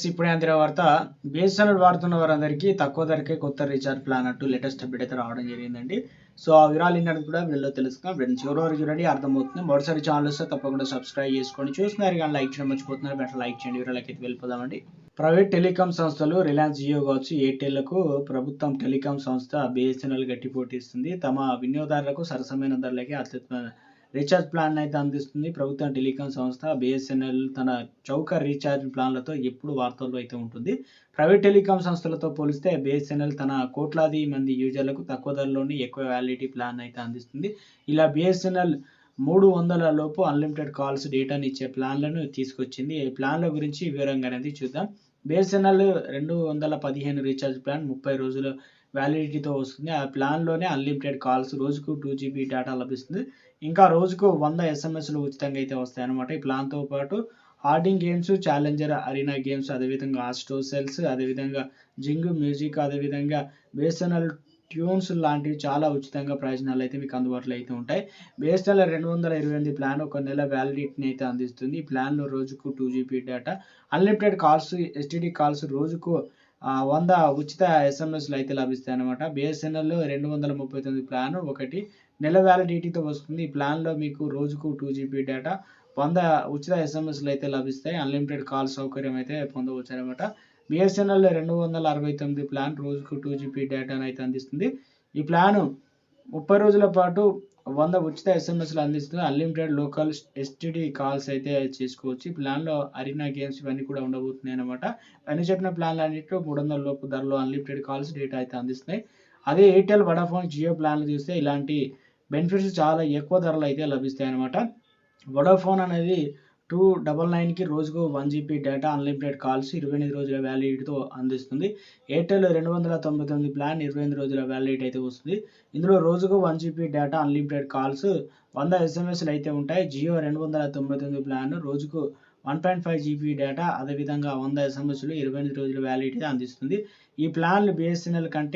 Friends ఇప్పుడే అందిన వార్త బిఎస్ఎన్ఎల్ వాడుతున్న వారందరికీ తక్కువ ధరకే కొత్త రీఛార్జ్ ప్లాన్ అంటూ లేటెస్ట్ అప్డేట్ అయితే రావడం జరిగిందండి. సో ఆ వివరాలు ఏంటంటే కూడా వీళ్ళలో తెలుసుకున్నాం ఫ్రెండ్స్ ఎవరో వరకు చూడండి అర్థమవుతుంది. మొదటిసారి ఛానల్ వస్తే తప్పకుండా సబ్స్క్రైబ్ చేసుకొని చూస్తున్నారు కానీ లైక్ చేయడం మర్చిపోతున్నారు బెటర్ లైక్ చేయండి. వివరాలకి వెళ్ళిపోదామండి. ప్రైవేట్ టెలికాం సంస్థలు రిలయన్స్ జియో కావచ్చు ఎయిర్టెల్లకు ప్రభుత్వం టెలికాం సంస్థ బిఎస్ఎన్ఎల్ గట్టి పోటీ ఇస్తుంది. తమ వినియోగదారులకు సరసమైన ధరలకి అత్యుత్తమ రీఛార్జ్ ప్లాన్ అయితే అందిస్తుంది. ప్రభుత్వ టెలికాం సంస్థ బిఎస్ఎన్ఎల్ తన చౌక రీఛార్జ్ ప్లాన్లతో ఎప్పుడు వార్తల్లో అయితే ఉంటుంది. ప్రైవేట్ టెలికాం సంస్థలతో పోలిస్తే బిఎస్ఎన్ఎల్ తన కోట్లాది మంది యూజర్లకు తక్కువ ధరలోని ఎక్కువ వ్యాలిడిటీ ప్లాన్ అయితే అందిస్తుంది. ఇలా బిఎస్ఎన్ఎల్ మూడు వందల లోపు అన్లిమిటెడ్ కాల్స్ డేటాని ఇచ్చే ప్లాన్లను తీసుకొచ్చింది. ఈ ప్లాన్ల గురించి వివరంగా అనేది చూద్దాం. బిఎస్ఎన్ఎల్ రెండు వందల పదిహేను రీఛార్జ్ ప్లాన్ ముప్పై రోజులు వ్యాలిడిటీతో వస్తుంది. ఆ ప్లాన్లోనే అన్లిమిటెడ్ కాల్స్ రోజుకు టూ జీబీ డేటా లభిస్తుంది. ఇంకా రోజుకు వంద ఎస్ఎంఎస్లు ఉచితంగా అయితే వస్తాయన్నమాట. ఈ ప్లాన్తో పాటు Harding games challenger arena games అదేవిధంగా ఆస్ట్రో సెల్స్ అదేవిధంగా జింగ్ మ్యూజిక్ అదేవిధంగా బేసనల్ ట్యూన్స్ లాంటివి చాలా ఉచితంగా ప్రయోజనాలు అయితే మీకు అందుబాటులో అయితే ఉంటాయి. బేస్టల్ రెండు వందల ఇరవై ఎనిమిది ప్లాన్ ఒక నెల వ్యాలిడిటీని అయితే అందిస్తుంది. ఈ ప్లాన్లో రోజుకు two GB data unlimited calls STD calls రోజుకు వంద ఉచిత ఎస్ఎంఎస్లు అయితే లభిస్తాయి అనమాట బిఎస్ఎన్ఎల్ రెండు వందల ముప్పై తొమ్మిది ప్లాన్ ఒకటి. నెల వ్యాలిడిటీతో వస్తుంది. ఈ ప్లాన్లో మీకు రోజుకు టూ జీబీ డేటా వంద ఉచిత ఎస్ఎంఎస్లు అయితే లభిస్తాయి. అన్లిమిటెడ్ కాల్ సౌకర్యం అయితే పొందవచ్చు అనమాట బిఎస్ఎన్ఎల్ రెండు వందల అరవై తొమ్మిది ప్లాన్ రోజుకు టూ జీబీ డేటాను అయితే అందిస్తుంది. ఈ ప్లాను ముప్పై రోజుల పాటు వంద ఉచిత ఎస్ఎంఎస్లు అందిస్తుంది అన్లిమిటెడ్ లోకల్ ఎస్టీడీ కాల్స్ అయితే చేసుకోవచ్చు. ఈ ప్లాన్లో అరీనా గేమ్స్ ఇవన్నీ కూడా ఉండబోతున్నాయి అనమాట అన్ని చెప్పిన ప్లాన్లు అన్నింటిలో మూడు వందల లోపు ధరలో అన్లిమిటెడ్ కాల్స్ డేటా అయితే అందిస్తున్నాయి. అదే ఎయిర్టెల్ వడాఫోన్ జియో ప్లాన్లు చూస్తే ఇలాంటి బెనిఫిట్స్ చాలా ఎక్కువ ధరలు అయితే లభిస్తాయి అనమాట వడాఫోన్ అనేది టూ డబల్ నైన్కి రోజుకు one GB data unlimited calls ఇరవై ఎనిమిది రోజుల వ్యాలిడిటీతో అందిస్తుంది. ఎయిర్టెల్ రెండు వందల తొంభై తొమ్మిది ప్లాన్ ఇరవై ఎనిమిది రోజుల వ్యాలిడిటీ అయితే వస్తుంది. ఇందులో రోజుకు one GB data unlimited calls వంద ఎస్ఎంఎస్లు అయితే ఉంటాయి. జియో రెండు వందల తొంభై తొమ్మిది ప్లాన్ రోజుకు one point five GB data అదేవిధంగా వంద ఎస్ఎంఎస్లు ఇరవై ఎనిమిది రోజుల వ్యాలిడిటీ అందిస్తుంది. ఈ ప్లాన్లు బిఎస్ఎన్ఎల్ కంటే